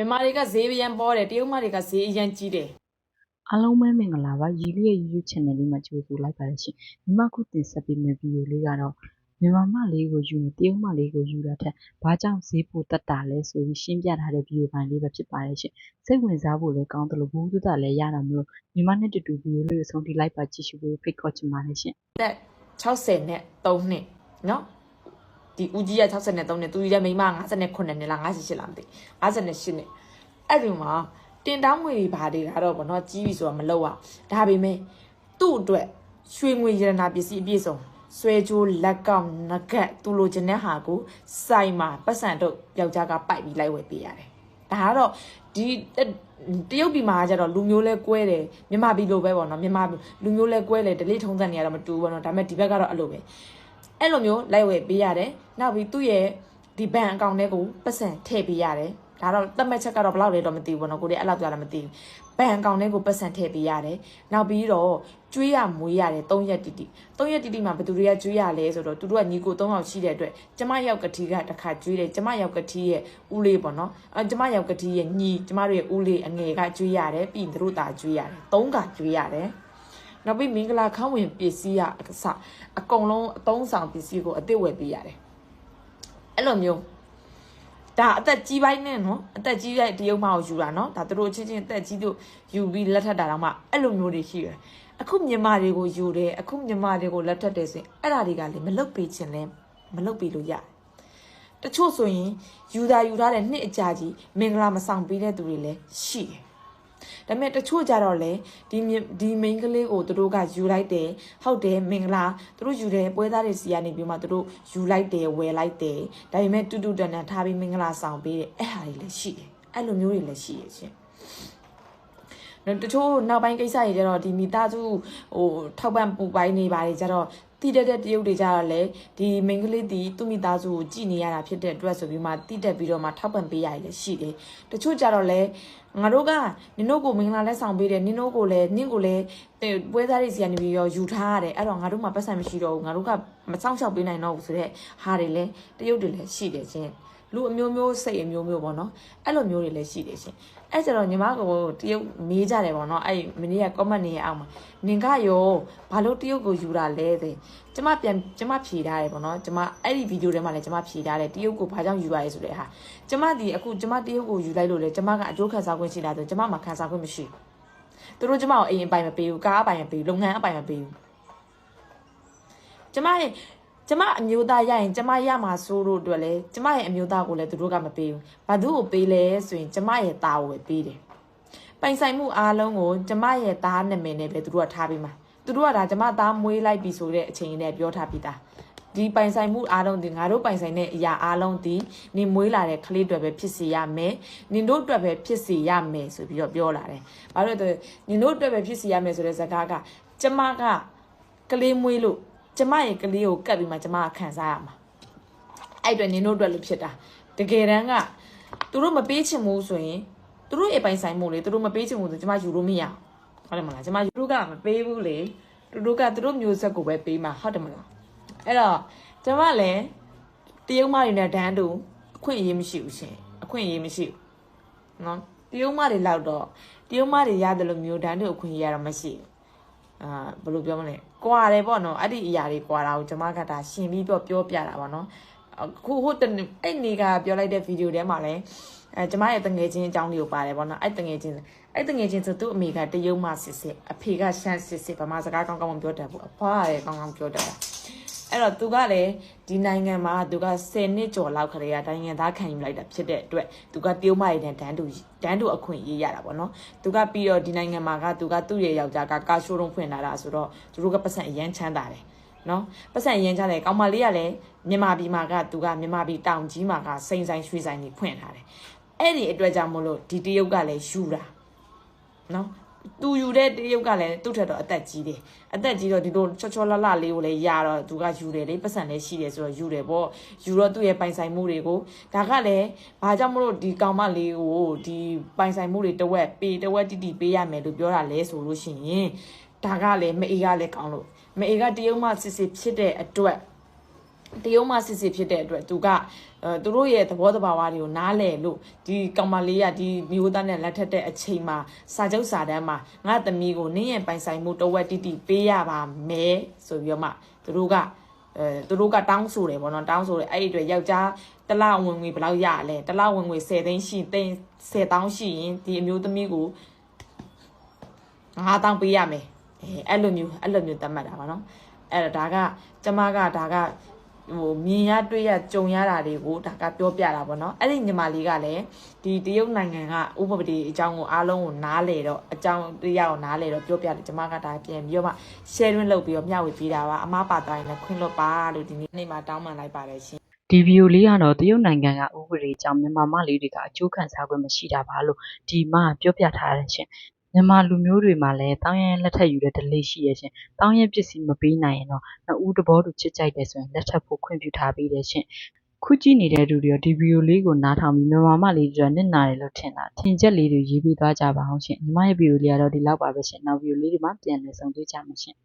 မြန်မာတွေကဈေးအရန်ပေါ်တယ်တရုတ်မတွေကဈေးအရန်ကြီးတယ်အားလုံးပဲမင်္ဂလာပါရီလေးရဲ့ YouTube channel လေးမှာကြိုဆိုလိုက်ပါတယ်ရှင်မြန်မာခုတင်ဆက်ပေးမယ့်ဗီဒီယိုလေးကတော့မြန်မာမလေးကိုယူနေတရုတ်မလေးကိုယူတာထက်ဘာကြောင့်ဈေးပိုတက်တာလဲဆိုပြီးရှင်းပြထားတဲ့ဗီဒီယိုပိုင်းလေးပဲဖြစ်ပါတယ်ရှင်စိတ်ဝင်စားဖို့လည်းကောင်းတယ်လို့ဘူးတူတာလည်းရတာမလို့မြန်မာနဲ့တူတူဗီဒီယိုလေးကိုဆုံးထိလိုက်ပါကြည့်ရှုဖို့ဖိတ်ခေါ်ချင်ပါတယ်ရှင်တက်60နဲ့3နှစ်နော် ဒီဦးကြီးက60နဲ့3နှစ်သူကြီးကမိန်းမ58နဲ့လား58လားမသိ58နဲ့အဲ့ဒီမှာတင်တောင်းငွေတွေဘာတွေကတော့ဗောနော်ကြီးပြီဆိုတာမလောက်အောင်ဒါပေမဲ့သူ့အတွက်ရွှေငွေရတနာပစ္စည်းအပြည့်စုံဆွဲကြိုးလက်ကောက်နဂတ်သူလိုချင်တဲ့ဟာကိုစိုက်မှာပတ်စံတော့ယောက်ျားကပိုက်ပြီးလိုက်ဝယ်ပေးရတယ်ဒါကတော့ဒီတရုတ်ပြည်မှာကျတော့လူမျိုးလဲကွဲတယ်မြန်မာပြည်လိုပဲပေါ့နော်မြန်မာလူမျိုးလဲကွဲတယ်ဒလိထုံးစံနေရတော့မတူဘူးပေါ့နော်ဒါပေမဲ့ဒီဘက်ကတော့အဲ့လိုပဲ အဲ့လိုမျိုးလိုက်ဝယ်ပေးရတယ်နောက်ပြီးသူ့ရဲ့ဒီဘဏ်အကောင့်ထဲကိုပတ်စံထည့်ပေးရတယ်ဒါတော့တတ်မှတ်ချက်ကတော့ဘယ်လောက်လဲတော့မသိဘူးပေါ့နော်ကိုလေးအဲ့လောက်ကြာလည်းမသိဘူးဘဏ်အကောင့်ထဲကိုပတ်စံထည့်ပေးရတယ်နောက်ပြီးတော့ကျွေးရမွေးရတယ်3ရက်တိတိ3ရက်တိတိမှာဘယ်သူတွေကကျွေးရလဲဆိုတော့သူတို့ကညီကို3ယောက်ရှိတဲ့အတွက်ကျမရောက်ကတိကတစ်ခါကျွေးတယ်ကျမရောက်ကတိရဲ့ဦးလေးပေါ့နော်အဲကျမရောက်ကတိရဲ့ညီကျမတို့ရဲ့ဦးလေးအငယ်ကကျွေးရတယ်ပြီးရင်သူတို့သားကျွေးရတယ်3ကကျွေးရတယ် နောက်ပြီးမင်္ဂလာခန်းဝင်ပစ္စည်းရအစအကုန်လုံးအသုံးဆောင်ပစ္စည်းကိုအသစ်ဝယ်ပေးရတယ်အဲ့လိုမျိုးဒါအသက်ကြီးပိုင်းနဲ့နော်အသက်ကြီးတဲ့တရုတ်မကိုယူတာနော်ဒါသူတို့ချင်းချင်းအသက်ကြီးတို့ယူပြီးလက်ထပ်တာတော့မှအဲ့လိုမျိုးတွေရှိတယ်အခုမြန်မာတွေကိုယူတယ်အခုမြန်မာတွေကိုလက်ထပ်တယ်ဆိုရင်အဲ့ဒါတွေကလေမလုတ်ပေးခြင်းလဲမလုတ်ပေးလို့ရတယ်တချို့ဆိုရင်ယူတာယူထားတဲ့နှစ်အကြာကြီးမင်္ဂလာမဆောင်ပေးတဲ့သူတွေလည်းရှိတယ် ဒါပေမဲ့တချို့ကြတော့လေဒီမြဒီမိန်းကလေးကိုသူတို့ကယူလိုက်တယ်ဟုတ်တယ်မင်္ဂလာသူတို့ယူတယ်ပွဲသားတွေစီကနေပြီးမှသူတို့ယူလိုက်တယ်ဝယ်လိုက်တယ်ဒါပေမဲ့တူတူတန်တန်ထားပြီးမင်္ဂလာဆောင်ပေးတယ်အဲ့ဟာတွေလည်းရှိတယ်အဲ့လိုမျိုးတွေလည်းရှိရချင်းနော် တချို့နောက်ပိုင်းကိစ္စတွေကြတော့ဒီမိသားစုဟိုထောက်ပံ့ပူပိုင်းနေပါတယ်ကြတော့တိတက်တဲ့တရုတ်တွေကြတော့လေဒီမိန်းကလေးဒီသူ့မိသားစုကိုကြည်နေရတာဖြစ်တဲ့အတွက်ဆိုပြီးမှတိတက်ပြီးတော့မှထောက်ပံ့ပေးရတယ်လည်းရှိတယ်တချို့ကြတော့လေငါတို့ကနင်တို့ကိုမင်္ဂလာလက်ဆောင်ပေးတယ်နင်တို့ကိုလည်းနင့်ကိုလည်းပွဲသားတွေစီကနေပြီးတော့ယူထားရတယ်အဲ့တော့ငါတို့မှပတ်စံမရှိတော့ဘူးငါတို့ကမစောင့်ရှောက်ပေးနိုင်တော့ဘူးဆိုတော့ဟာတွေလည်းတရုတ်တွေလည်းရှိတယ်ချင်း လူအမျိုးမျိုးစိတ်အမျိုးမျိုးပေါ့နော်အဲ့လိုမျိုးတွေလည်းရှိတယ်ရှင်အဲ့ကျတော့ညီမကိုတရုတ်မေးကြတယ်ပေါ့နော်အဲ့မနေ့က comment နေရအောင်မှာနင်ကရောဘာလို့တရုတ်ကိုယူတာလဲတဲ့ကျမပြန်ကျမဖြေထားတယ်ပေါ့နော်ကျမအဲ့ဒီဗီဒီယိုထဲမှာလည်းကျမဖြေထားတယ်တရုတ်ကိုဘာကြောင့်ယူရလဲဆိုတဲ့ဟာကျမဒီအခုကျမတရုတ်ကိုယူလိုက်လို့လေကျမကအကျိုးခံစားခွင့်ရှိတာဆိုကျမမှာခံစားခွင့်မရှိဘူးသူတို့ကျမကိုအိမ်အပိုင်မပေးဘူးကားအပိုင်မပေးဘူးလုပ်ငန်းအပိုင်မပေးဘူးကျမရဲ့ ကျမအမျိုးသားရရင်ကျမရမှာစိုးလို့အတွက်လဲကျမရဲ့အမျိုးသားကိုလည်းသူတို့ကမပေးဘူး။ဘာသူ့ကိုပေးလဲဆိုရင်ကျမရဲ့သားကိုပဲပေးတယ်။ပိုင်ဆိုင်မှုအားလုံးကိုကျမရဲ့သားနာမည်နဲ့ပဲသူတို့ကထားပေးမှာ။သူတို့ကဒါကျမသားမွေးလိုက်ပြီဆိုတဲ့အချိန်နဲ့ပြောထားပြီးသား။ဒီပိုင်ဆိုင်မှုအားလုံးဒီငါတို့ပိုင်ဆိုင်တဲ့အရာအားလုံးဒီနင်မွေးလာတဲ့ကလေးတွေပဲဖြစ်စေရမယ်။နင်တို့အတွက်ပဲဖြစ်စေရမယ်ဆိုပြီးတော့ပြောလာတယ်။ဘာလို့လဲနင်တို့အတွက်ပဲဖြစ်စေရမယ်ဆိုတဲ့စကားကကျမကကလေးမွေးလို့ ကျမရဲ့ကလေးကိုကတ်ပြီးမှကျမကခံစားရမှာအဲ့အတွက်နင်တို့အတွက်လို့ဖြစ်တာတကယ်တမ်းကသူတို့မပေးချင်ဘူးဆိုရင်သူတို့ရဲ့ပိုင်ဆိုင်မှုလေသူတို့မပေးချင်ဘူးဆိုကျမယူလို့မရဟုတ်တယ်မလားကျမယူတို့ကမပေးဘူးလေသူတို့ကသူတို့မျိုးဆက်ကိုပဲပေးမှာဟုတ်တယ်မလားအဲ့တော့ကျမလည်းတရုတ်မတွေနဲ့ဒန်းတူအခွင့်အရေးမရှိဘူးရှင်အခွင့်အရေးမရှိဘူးနော်တရုတ်မတွေလောက်တော့တရုတ်မတွေရတယ်လို့မျိုးဒန်းတူအခွင့်အရေးရတော့မရှိဘူး အာဘယ်လိုပြောမလဲကွာတယ်ပေါ့နော်အဲ့ဒီအရာတွေကွာတာကိုကျွန်မကဒါရှင်ပြီးပြောပြောပြတာပေါ့နော်အခုဟိုတနေ့အဲ့နေကပြောလိုက်တဲ့ဗီဒီယိုထဲမှာလည်းအဲကျွန်မရဲ့တငယ်ချင်းအကြောင်းလေးကိုပါတယ်ပေါ့နော်အဲ့တငယ်ချင်းအဲ့တငယ်ချင်းဆိုသူ့အမေကတရုတ်မှစစ်စစ်အဖေကရှမ်းစစ်စစ်ဗမာစကားကောင်းကောင်းမပြောတတ်ဘူးအဖွားကလည်းကောင်းကောင်းပြောတတ်တာ အဲ့တော့သူကလည်းဒီနိုင်ငံမှာသူက10နှစ်ကျော်လောက်ခရေကနိုင်ငံသားခံယူလိုက်တာဖြစ်တဲ့အတွက်သူကတရုတ်မရတဲ့ဒန်းတူဒန်းတူအခွင့်အရေးရတာပေါ့နော်သူကပြီးတော့ဒီနိုင်ငံမှာကသူကသူ့ရဲ့ယောက်ျားကကာရှိုးလုံးဖွင့်လာတာဆိုတော့သူတို့ကပတ်စံအရန်ချမ်းသာတယ်နော်ပတ်စံအရန်ချမ်းတယ်ကောင်မလေးကလည်းမြန်မာပြည်မှာကသူကမြန်မာပြည်တောင်ကြီးမှာကစိန်ဆိုင်ရွှေဆိုင်တွေဖွင့်ထားတယ်အဲ့ဒီအတွက်ကြောင့်မို့လို့ဒီတရုတ်ကလည်းယူတာနော် သူယူတဲ့တရုတ်ကလည်းသူ့ထက်တော့အသက်ကြီးတယ်အသက်ကြီးတော့ဒီလိုချောချောလလလေးကိုလည်းရတော့သူကယူတယ်လေပတ်စံလည်းရှိတယ်ဆိုတော့ယူတယ်ပေါ့ယူတော့သူ့ရဲ့ပိုင်ဆိုင်မှုတွေကိုဒါကလည်းဘာကြောင့်မလို့ဒီကောင်မလေးကိုဒီပိုင်ဆိုင်မှုတွေတဝက်ပေးတဝက်တိတိပေးရမယ်လို့ပြောတာလဲဆိုလို့ရှိရင်ဒါကလည်းမအေးကလည်းကောင်းလို့မအေးကတရုတ်မှစစ်စစ်ဖြစ်တဲ့အတွက် တရုတ်မှစစ်စစ်ဖြစ်တဲ့အတွက်သူကအဲသူတို့ရဲ့သဘောတဘာဝတွေကိုနားလည်လို့ဒီကောင်မလေးကဒီမျိုးသားနဲ့လက်ထက်တဲ့အချိန်မှာစာချုပ်စာတမ်းမှာငါသမီးကိုနင်းရဲ့ပိုင်ဆိုင်မှုတဝက်တိတိပေးရပါမယ်ဆိုပြီးတော့မှသူတို့ကအဲသူတို့ကတောင်းဆိုတယ်ပေါ့နော်တောင်းဆိုတယ်အဲ့ဒီအတွက်ယောက်ျားတစ်လဝင်ငွေဘယ်လောက်ရလဲတစ်လဝင်ငွေ10သိန်းရှိသိန်း10တောင်းရှိရင်ဒီအမျိုးသမီးကို9တောင်းပေးရမယ်အဲအဲ့လိုမျိုးအဲ့လိုမျိုးသတ်မှတ်တာပါနော်အဲ့ဒါဒါကကျမကဒါက ဟိုမြင်ရတွေ့ရကြုံရတာတွေကိုဒါကပြောပြတာပေါ့နော်အဲ့ဒီညီမလေးကလည်းဒီတရုတ်နိုင်ငံကဥပဒေအကြောင်းကိုအားလုံးကိုနားလေတော့အကြောင်းတရားကိုနားလေတော့ပြောပြတယ်ကျမကဒါပြန်ပြီးတော့မှ sharing လုပ်ပြီးတော့မျှဝေပေးတာပါအမပါတိုင်းလည်းခွင့်လွတ်ပါလို့ဒီနေ့မှာတောင်းပန်လိုက်ပါတယ်ရှင်ဒီဗီဒီယိုလေးကတော့တရုတ်နိုင်ငံကဥပဒေကြောင့်မြန်မာမလေးတွေကအကျိုးခံစား권မရှိတာပါလို့ဒီမှာပြောပြထားတယ်ရှင် မြန်မာလူမျိုးတွေမှာလည်းတောင်းရင်လက်ထပ်ယူတဲ့ delay ရှိရရှင်တောင်းရင်ပစ္စည်းမပေးနိုင်ရင်တော့နှစ်ဦးတဘောတူချစ်ကြိုက်တယ်ဆိုရင်လက်ထပ်ဖို့ခွင့်ပြုထားပေးတယ်ရှင်ခုကြည့်နေတဲ့လူတွေရောဒီဗီဒီယိုလေးကိုနားထောင်ပြီးမြန်မာမလေးတွေနစ်နာတယ်လို့ထင်တာထင်ချက်လေးတွေရေးပေးသွားကြပါအောင်ရှင်ညီမရဲ့ဗီဒီယိုလေးကတော့ဒီလောက်ပါပဲရှင်နောက်ဗီဒီယိုလေးတွေမှာပြန်လည်ဆုံတွေ့ကြမှာရှင်